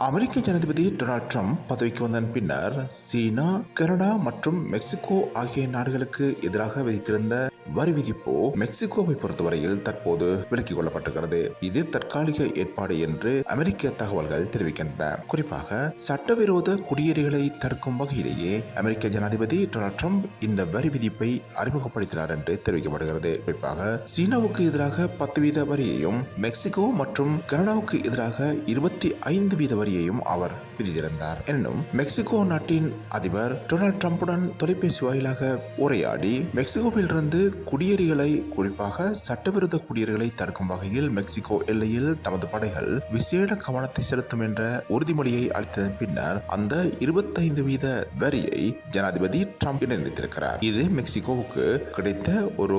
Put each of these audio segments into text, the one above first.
அமெரிக்க ஜனாதிபதி Donald Trump பதவிக்கு வந்தன் பின்னர் சீனா கனடா மற்றும் மெக்சிகோ ஆகிய நாடுகளுக்கு எதிராக விதித்திருந்த வரி விதிப்பு மெக்சிகோவை பொறுத்தவரையில் தற்போது விலக்கிக் கொள்ளப்பட்டிருக்கிறது. இது தற்காலிக ஏற்பாடு என்று அமெரிக்க தகவல்கள் தெரிவிக்கின்றன. குறிப்பாக சட்டவிரோத குடியேறிகளை தடுக்கும் வகையிலேயே அமெரிக்க ஜனாதிபதி டொனால்ட் ட்ரம்ப் இந்த வரி விதிப்பை அறிமுகப்படுத்தினார் என்று தெரிவிக்கப்படுகிறது. குறிப்பாக சீனாவுக்கு எதிராக பத்து வீத வரியையும் மெக்சிகோ மற்றும் கனடாவுக்கு எதிராக இருபத்தி ஐந்து வீத வரியையும் அவர் விதித்திருந்தார். எனினும் மெக்சிகோ நாட்டின் அதிபர் டொனால்ட் ட்ரம்புடன் தொலைபேசி வாயிலாக உரையாடி மெக்சிகோவில் இருந்து குடியேறிகளை குறிப்பாக சட்டவிரோத குடியேறிகளை தடுக்கும் வகையில் மெக்சிகோ எல்லையில் தமது படைகள் விசேட கவனத்தை செலுத்தும் என்ற உறுதிமொழியை அளித்ததன் பின்னர் அந்த இருபத்தைந்து வீத வரியை ஜனாதிபதி ட்ரம்ப் நிர்ணயித்திருக்கிறார் இது மெக்சிகோவுக்கு கிடைத்த ஒரு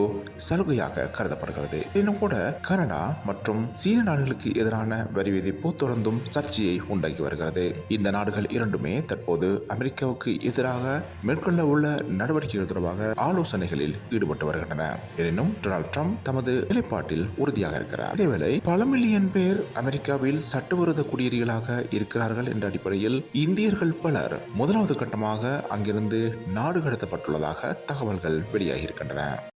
சலுகையாக கருதப்படுகிறது. இன்னும் கூட கனடா மற்றும் சீன நாடுகளுக்கு எதிரான வரி விதிப்பு தொடர்ந்தும் சர்ச்சையை உண்டாக்கி வருகிறது. இந்த நாடுகள் இரண்டுமே தற்போது அமெரிக்காவுக்கு எதிராக மேற்கொள்ள உள்ள நடவடிக்கைகள் தொடர்பாக ஆலோசனைகளில் ஈடுபட்டு வருகின்றன. எனினும் டொனால்ட் ட்ரம்ப் தமது நிலைப்பாட்டில் உறுதியாக இருக்கிறார். இதேவேளை பல மில்லியன் பேர் அமெரிக்காவில் சட்டவிரோத குடியேறிகளாக இருக்கிறார்கள் என்ற அடிப்படையில் இந்தியர்கள் பலர் முதலாவது கட்டமாக அங்கிருந்து நாடு கடத்தப்பட்டுள்ளதாக தகவல்கள் வெளியாகியிருக்கின்றன.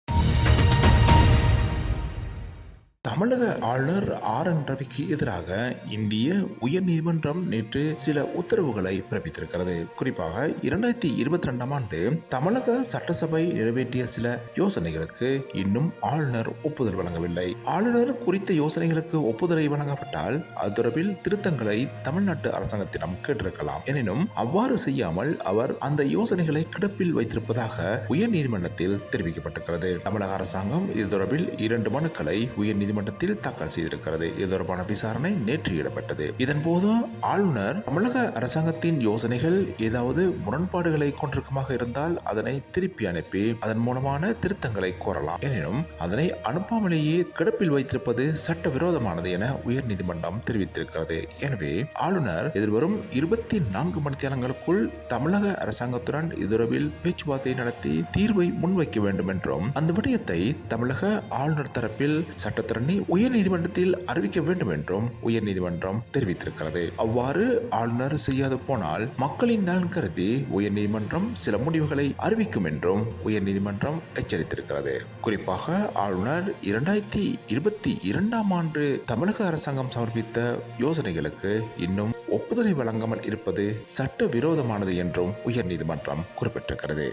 தமிழக ஆளுநர் ஆர் என் ரவிக்கு எதிராக இந்திய உயர் நீதிமன்றம் நேற்று சில உத்தரவுகளை பிறப்பித்திருக்கிறது. குறிப்பாக இரண்டாயிரத்தி இருபத்தி ரெண்டாம் ஆண்டு தமிழக சட்டசபை நிறைவேற்றிய சில யோசனைகளுக்கு இன்னும் ஆளுநர் ஒப்புதல் வழங்கவில்லை. ஆளுநர் குறித்த யோசனைகளுக்கு ஒப்புதலை வழங்கப்பட்டால் அது தொடர்பில் திருத்தங்களை தமிழ்நாட்டு அரசாங்கத்திடம் கேட்டிருக்கலாம். எனினும் அவ்வாறு செய்யாமல் அவர் அந்த யோசனைகளை கிடப்பில் வைத்திருப்பதாக உயர்நீதிமன்றத்தில் தெரிவிக்கப்பட்டிருக்கிறது. தமிழக அரசாங்கம் இது தொடர்பில் இரண்டு மனுக்களை நீதிமன்றத்தில் தாக்கல் செய்திருக்கிறது. இது தொடர்பான விசாரணை நேற்று இடம்பெற்றது. இதன்போது ஆளுநர் தமிழக அரசாங்கத்தின் யோசனைகள் ஏதாவது முரண்பாடுகளை கொண்டிருக்கமாக இருந்தால் அதனை திருப்பி அனுப்பி அதன் மூலமான திருத்தங்களை கோரலாம். எனினும் அதனை அனுப்பாமலேயே கிடப்பில் வைத்திருப்பது சட்டவிரோதமானது என உயர்நீதிமன்றம் தெரிவித்திருக்கிறது. எனவே ஆளுநர் எதிர்வரும் இருபத்தி நான்கு மணித்தியாலங்களுக்குள் தமிழக அரசாங்கத்துடன் இதுறவில் பேச்சுவார்த்தை நடத்தி தீர்வை முன்வைக்க வேண்டும் என்றும் அந்த விடயத்தை தமிழக ஆளுநர் தரப்பில் சட்டத்திற்கு உயர்நீதிமன்றத்தில் அறிவிக்க வேண்டும் என்றும் உயர்நீதிமன்றம் தெரிவித்திருக்கிறது. அவ்வாறு ஆளுநர் செய்யாது போனால் மக்களின் நலன் கருதி உயர்நீதிமன்றம் சில முடிவுகளை அறிவிக்கும் என்றும் உயர்நீதிமன்றம் எச்சரித்திருக்கிறது. குறிப்பாக ஆளுநர் இரண்டாயிரத்தி இருபத்தி இரண்டாம் ஆண்டு தமிழக அரசாங்கம் சமர்ப்பித்த யோசனைகளுக்கு இன்னும் ஒப்புதலை வழங்காமல் இருப்பது சட்ட விரோதமானது என்றும் உயர்நீதிமன்றம் குறிப்பிட்டிருக்கிறது.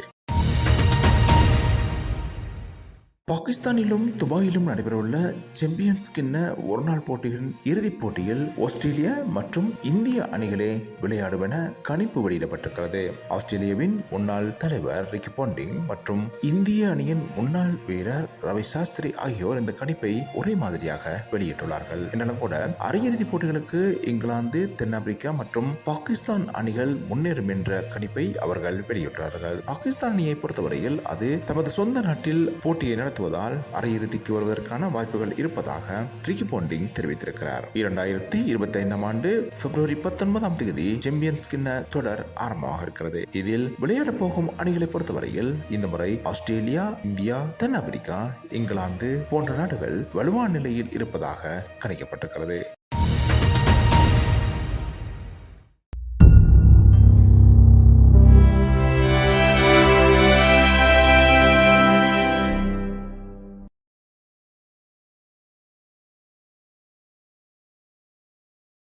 பாகிஸ்தானிலும் துபாயிலும் நடைபெறவுள்ள சாம்பியன்ஸ் கிண்ண ஒருநாள் போட்டியின் இறுதிப் போட்டியில் ஆஸ்திரேலியா மற்றும் இந்திய அணிகளே விளையாடும் என கணிப்பு வெளியிடப்பட்டிருக்கிறது. ஆஸ்திரேலியாவின் முன்னாள் தலைவர் ரிக்கி பாண்டிங் மற்றும் இந்திய அணியின் முன்னாள் வீரர் ரவி சாஸ்திரி ஆகியோர் இந்த கணிப்பை ஒரே மாதிரியாக வெளியிட்டுள்ளார்கள். என்றாலும் கூட அரையிறுதிப் போட்டிகளுக்கு இங்கிலாந்து தென்னாப்பிரிக்கா மற்றும் பாகிஸ்தான் அணிகள் முன்னேறும் என்ற கணிப்பை அவர்கள் வெளியிட்டுள்ளார்கள் பாகிஸ்தான் அணியை பொறுத்தவரையில் அது தமது சொந்த நாட்டில் போட்டியை நடத்துவதால் அரையிறுதிக்கு வருவதற்கான வாய்ப்புகள் இருப்பதாக ரிக்கி போண்டிங் தெரிவித்திருக்கிறார். இரண்டாயிரத்தி இருபத்தி ஐந்தாம் ஆண்டு பிப்ரவரி பத்தொன்பதாம் தேதி சாம்பியன்ஸ் கிண்ண தொடர் ஆரம்பமாக இருக்கிறது. இதில் விளையாட போகும் அணிகளை பொறுத்தவரையில் இந்த முறை ஆஸ்திரேலியா இந்தியா தென்னாப்பிரிக்கா இங்கிலாந்து போன்ற நாடுகள் வலுவான நிலையில் இருப்பதாக கணிக்கப்பட்டிருக்கிறது.